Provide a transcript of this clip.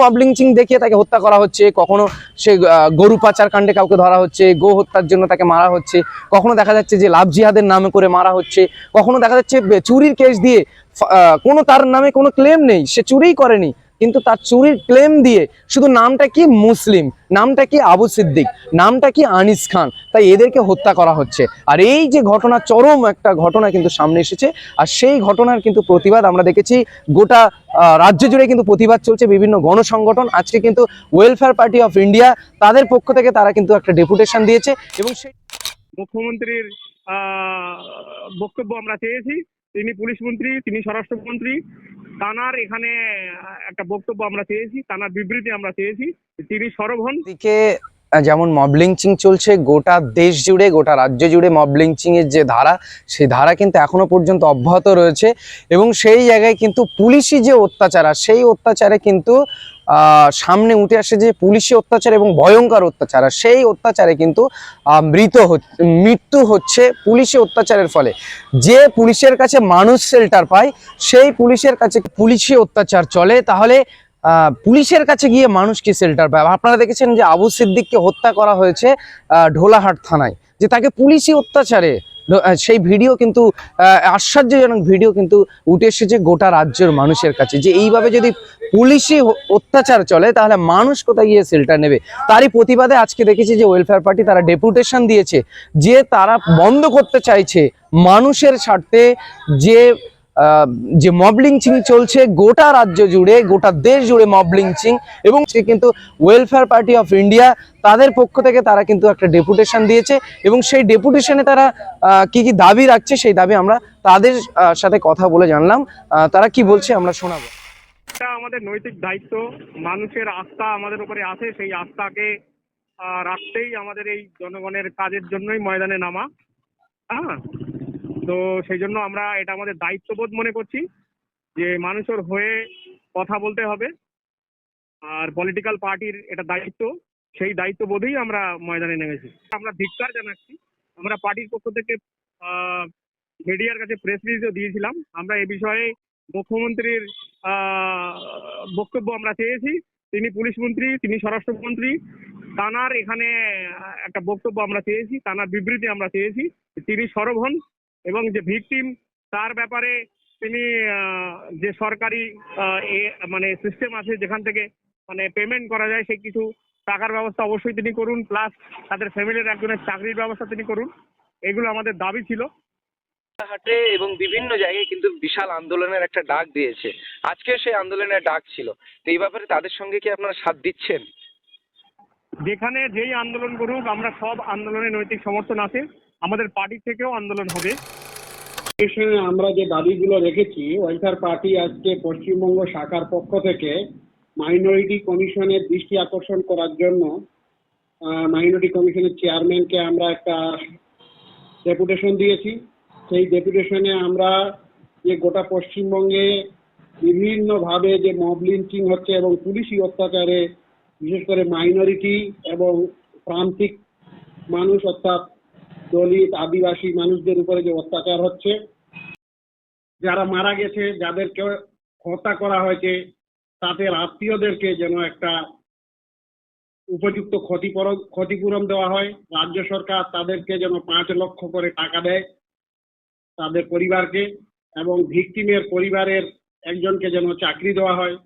Mob দেখিয়ে তাকে হত্যা করা হচ্ছে, কখনো সে গরু পাচার কাণ্ডে কাউকে ধরা হচ্ছে, গো হত্যার জন্য তাকে মারা হচ্ছে, কখনো দেখা যাচ্ছে যে লাভ জিহাদের নামে করে মারা হচ্ছে, কখনো দেখা যাচ্ছে চুরির কেস দিয়ে কোনো তার নামে কোনো ক্লেম নেই, সে চুরিই করেনি। কিন্তু তার চুরির ক্লেম দিয়ে শুধু নামটা কি মুসলিম, নামটা কি আবু সিদ্দিক, নামটা কি আনিস খান, তাই এদেরকে হত্যা করা হচ্ছে। আর এই যে ঘটনা, চরম একটা ঘটনা কিন্তু সামনে এসেছে, আর সেই ঘটনার কিন্তু প্রতিবাদ আমরা দেখেছি গোটা রাজ্য জুড়ে কিন্তু প্রতিবাদ চলছে বিভিন্ন গণসংগঠন। আজকে কিন্তু ওয়েলফেয়ার পার্টি অফ ইন্ডিয়া তাদের পক্ষ থেকে তারা কিন্তু একটা ডেপুটেশন দিয়েছে এবং সেই মুখ্যমন্ত্রীর বক্তব্য আমরা চেয়েছি। তিনি পুলিশ মন্ত্রী, তিনি স্বরাষ্ট্রমন্ত্রী তানার এখানে একটা বক্তব্য আমরা চেয়েছি, তানার বিবৃতি আমরা চেয়েছি, তিনি সরব হন। যেমন মব লিঞ্চিং চলছে, গোটা দেশ জুড়ে, গোটা রাজ্য জুড়ে মব লিঞ্চিং এর যে ধারা, সেই ধারা কিন্তু এখনও পর্যন্ত অব্যাহত রয়েছে। এবং সেই জায়গায় কিন্তু পুলিশি যে অত্যাচার সেই অত্যাচারে কিন্তু সামনে উঠে আসে যে পুলিশি অত্যাচার এবং ভয়ঙ্কর অত্যাচার, আর সেই অত্যাচারে কিন্তু মৃত মৃত্যু হচ্ছে পুলিশি অত্যাচারের ফলে। যে পুলিশের কাছে মানুষ শেল্টার পায়, সেই পুলিশের কাছে পুলিশি অত্যাচার চলে, তাহলে পুলিশের কাছে গিয়ে মানুষ কি শেল্টার পায়? আপনারা দেখেছেন যে আবু সিদ্দিককে হত্যা করা হয়েছে ঢোলাহাট থানায়, যে তাকে পুলিশি অত্যাচারে সেই ভিডিও কিন্তু আশ্চর্যজনক ভিডিও কিন্তু উঠে এসেছে গোটা রাজ্যের মানুষের কাছে যে এইভাবে যদি পুলিশি অত্যাচার চলে, তাহলে মানুষ কোথায় গিয়ে শেল্টার নেবে? তারই প্রতিবাদে আজকে দেখেছি যে ওয়েলফেয়ার পার্টি তারা ডেপুটেশন দিয়েছে, যে তারা বন্ধ করতে চাইছে মানুষের স্বার্থে যে যে মব লিঞ্চিং চলছে গোটা রাজ্য জুড়ে, গোটা দেশ জুড়ে মব লিঞ্চিং এবং সে কিন্তু ওয়েলফেয়ার পার্টি অফ ইন্ডিয়া তাদের পক্ষ থেকে তারা কিন্তু একটা ডেপুটেশন দিয়েছে এবং সেই ডেপুটেশনে তারা কি কি দাবি রাখছে সেই দাবি আমরা তাদের সাথে কথা বলে জানলাম। তারা কি বলছে আমরা শোনাবো। এটা আমাদের নৈতিক দায়িত্ব। মানুষের আস্থা আমাদের উপরে আছে, সেই আস্থাকে রাখতেই আমাদের এই জনগণের কাজের জন্যই ময়দানে নামা। হ্যাঁ? তো সেই জন্য আমরা এটা আমাদের দায়িত্ববোধ মনে করছি যে মানুষের হয়ে কথা বলতে হবে। আর পলিটিক্যাল পার্টির এটা দায়িত্ব, সেই দায়িত্ববোধেই আমরা ময়দানে নেমেছি। আমরা ধিক্কার জানাচ্ছি। আমরা পার্টির পক্ষ থেকে মিডিয়ার কাছে প্রেস রিলিজও দিয়েছিলাম। আমরা এ বিষয়ে মুখ্যমন্ত্রীর বক্তব্য আমরা চেয়েছি। তিনি পুলিশ মন্ত্রী, তিনি স্বরাষ্ট্রমন্ত্রী তানার এখানে একটা বক্তব্য আমরা চেয়েছি তানার বিবৃতি আমরা চেয়েছি। তিনি সরব হন। এবং যে ভিকটিম তার ব্যাপারে তিনি যে সরকারি মানে সিস্টেম আছে যেখান থেকে মানে পেমেন্ট করা যায় সেই কিছু টাকার ব্যবস্থা অবশ্যই তিনি করুন প্লাস তাদের ফ্যামিলির একজনের চাকরির ব্যবস্থা তিনি করুন। এগুলো আমাদের দাবি ছিল। হাটে এবং বিভিন্ন জায়গায় কিন্তু বিশাল আন্দোলনের একটা ডাক দিয়েছে। আজকে সেই আন্দোলনের ডাক ছিল। তো এই ব্যাপারে তাদের সঙ্গে কি আপনারা সাথ দিচ্ছেন? যেখানে যেই আন্দোলন করুক আমরা সব আন্দোলনে নৈতিক সমর্থন আছে। আমাদের পার্টি থেকেও আন্দোলন হবে। আমরা যে দাবিগুলো রেখেছি, ওয়েলফেয়ার পার্টি আজকে পশ্চিমবঙ্গ শাখার পক্ষ থেকে মাইনরিটি কমিশনের দৃষ্টি আকর্ষণ করার জন্য মাইনরিটি কমিশনের চেয়ারম্যানকে আমরা একটা ডেপুটেশন দিয়েছি। সেই ডেপুটেশনে আমরা যে গোটা পশ্চিমবঙ্গে বিভিন্নভাবে যে মব লিঞ্চিং হচ্ছে এবং পুলিশি অত্যাচারে, বিশেষ করে মাইনরিটি এবং প্রান্তিক মানুষ অর্থাৎ দলিত আদিবাসী মানুষদের উপরে যে অত্যাচার হচ্ছে, যারা মারা গেছে, যাদেরকে হত্যা করা হয়েছে, তাদের আত্মীয়দেরকে যেন একটা উপযুক্ত ক্ষতিপূরণ ক্ষতিপূরণ দেওয়া হয়। রাজ্য সরকার তাদেরকে যেন পাঁচ লক্ষ করে টাকা দেয় তাদের পরিবারকে এবং ভিকটিমের পরিবারের একজনকে যেন চাকরি দেওয়া হয়।